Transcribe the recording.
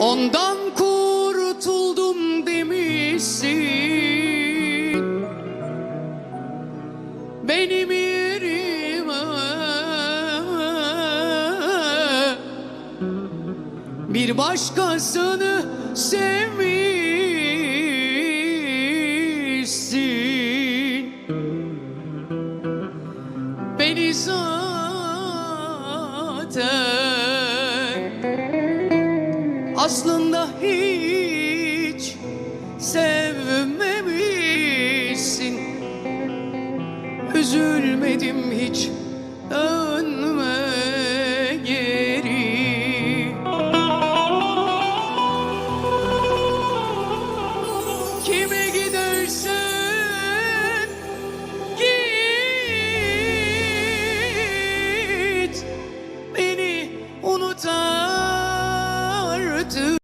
Ondan kurtuldum demişsin. Benim yerime Bir başkasını sevmişsin. Beni zaten aslında hiç sevmemişsin. Üzülmedim hiç dönme geri. Kime gidersen git. Beni unut do.